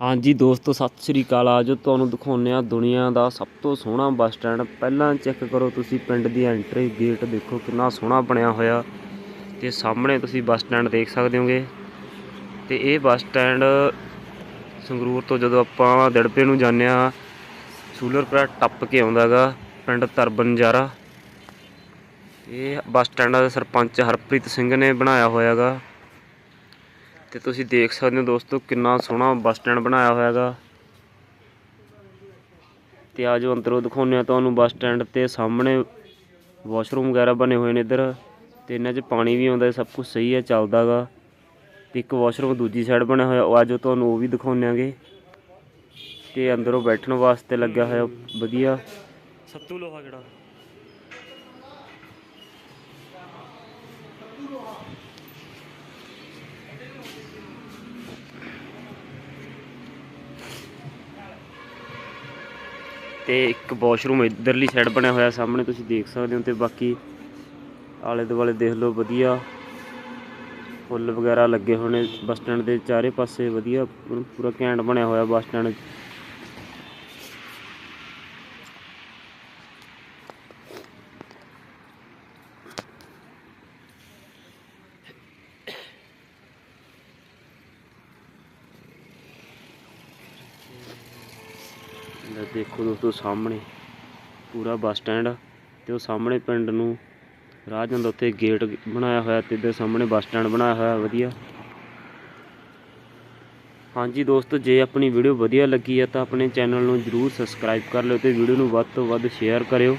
ਹਾਂਜੀ ਦੋਸਤੋ, ਸਤਿ ਸ੍ਰੀ ਅਕਾਲ। ਆਜੋ ਤੁਹਾਨੂੰ ਦਿਖਾਉਂਦੇ ਆ ਦੁਨੀਆ ਦਾ ਸਭ ਤੋਂ ਸੋਹਣਾ ਬੱਸ ਸਟੈਂਡ। ਪਹਿਲਾਂ ਚੈੱਕ ਕਰੋ ਤੁਸੀਂ ਪਿੰਡ ਦੀ ਐਂਟਰੀ ਗੇਟ ਦੇਖੋ, ਕਿੰਨਾ ਸੋਹਣਾ ਬਣਿਆ ਹੋਇਆ। ਤੇ ਸਾਹਮਣੇ ਤੁਸੀਂ ਬੱਸ ਸਟੈਂਡ ਦੇਖ ਸਕਦੇ ਹੋਗੇ। ਤੇ ਇਹ ਬੱਸ ਸਟੈਂਡ ਸੰਗਰੂਰ ਤੋਂ ਜਦੋਂ ਆਪਾਂ ਦੜਪੇ ਨੂੰ ਜਾਂਦੇ ਆ ਸੂਲਰਪੁਰਾ ਟੱਪ ਕੇ ਆਉਂਦਾਗਾ ਪਿੰਡ ਤਰਬਨਜਾਰਾ। ਇਹ ਬੱਸ ਸਟੈਂਡ ਦਾ ਸਰਪੰਚ ਹਰਪ੍ਰੀਤ ਸਿੰਘ ਨੇ ਬਣਾਇਆ ਹੋਇਆਗਾ ਤੇ ਤੁਸੀਂ ਦੇਖ ਸਕਦੇ ਹੋ ਦੋਸਤੋ ਕਿੰਨਾ ਸੋਹਣਾ ਬੱਸ ਸਟੈਂਡ ਬਣਾਇਆ ਹੋਇਆ ਹੈਗਾ ਤੇ ਆਜੋ ਅੰਦਰੋਂ ਦਿਖਾਉਂਦੇ ਆ ਤੁਹਾਨੂੰ ਬੱਸ ਸਟੈਂਡ ਤੇ ਸਾਹਮਣੇ ਵਾਸ਼ਰੂਮ ਵਗੈਰਾ ਬਣੇ ਹੋਏ ਨੇ ਇੱਧਰ। ਤੇ ਇਹਨਾਂ 'ਚ ਪਾਣੀ ਵੀ ਆਉਂਦਾ, ਸਭ ਕੁਝ ਸਹੀ ਹੈ, ਚੱਲਦਾਗਾ। ਤੇ ਇੱਕ ਵਾਸ਼ਰੂਮ ਦੂਜੀ ਸਾਈਡ ਬਣਿਆ ਹੋਇਆ, ਉਹ ਆਜੋ ਤੁਹਾਨੂੰ ਉਹ ਵੀ ਦਿਖਾਉਂਦੇ ਆਂਗੇ। ਤੇ ਅੰਦਰੋਂ ਬੈਠਣ ਵਾਸਤੇ ਲੱਗਿਆ ਹੋਇਆ, ਵਧੀਆ। ਸੱਤੂ ਲੋਹਾ ਜਿਹੜਾ ਤੇ ਇੱਕ ਵਾਸ਼ਰੂਮ ਇਧਰਲੀ ਸਾਈਡ ਬਣਿਆ ਹੋਇਆ, ਸਾਹਮਣੇ ਤੁਸੀਂ ਦੇਖ ਸਕਦੇ ਹੋ ਤੇ ਬਾਕੀ ਆਲੇ ਦੁਆਲੇ ਦੇਖ ਲਓ, ਵਧੀਆ। ਫੁੱਲ ਵਗੈਰਾ ਲੱਗੇ ਹੋਏ ਨੇ ਬੱਸ ਸਟੈਂਡ ਦੇ ਚਾਰੇ ਪਾਸੇ ਵਧੀਆ, ਪੂਰਾ ਘੈਂਟ ਬਣਿਆ ਹੋਇਆ ਬੱਸ ਸਟੈਂਡ। ਦੇਖੋ ਦੋਸਤੋ ਸਾਹਮਣੇ, ਪੂਰਾ ਬੱਸ ਸਟੈਂਡ ਤੇ ਉਹ ਸਾਹਮਣੇ ਪਿੰਡ ਨੂੰ ਰਾਹ ਜਾਂਦਾ ਉੱਥੇ ਗੇਟ ਬਣਾਇਆ ਹੋਇਆ ਤੇ ਇੱਧਰ ਸਾਹਮਣੇ ਬੱਸ ਸਟੈਂਡ ਬਣਾਇਆ ਹੋਇਆ, ਵਧੀਆ। ਹਾਂਜੀ ਦੋਸਤੋ, ਜੇ ਆਪਣੀ ਵੀਡੀਓ ਵਧੀਆ ਲੱਗੀ ਹੈ ਤਾਂ ਆਪਣੇ ਚੈਨਲ ਨੂੰ ਜਰੂਰ ਸਬਸਕ੍ਰਾਈਬ ਕਰ ਲਿਓ ਤੇ ਵੀਡੀਓ ਨੂੰ ਵੱਧ ਤੋਂ ਵੱਧ ਸ਼ੇਅਰ ਕਰਿਓ।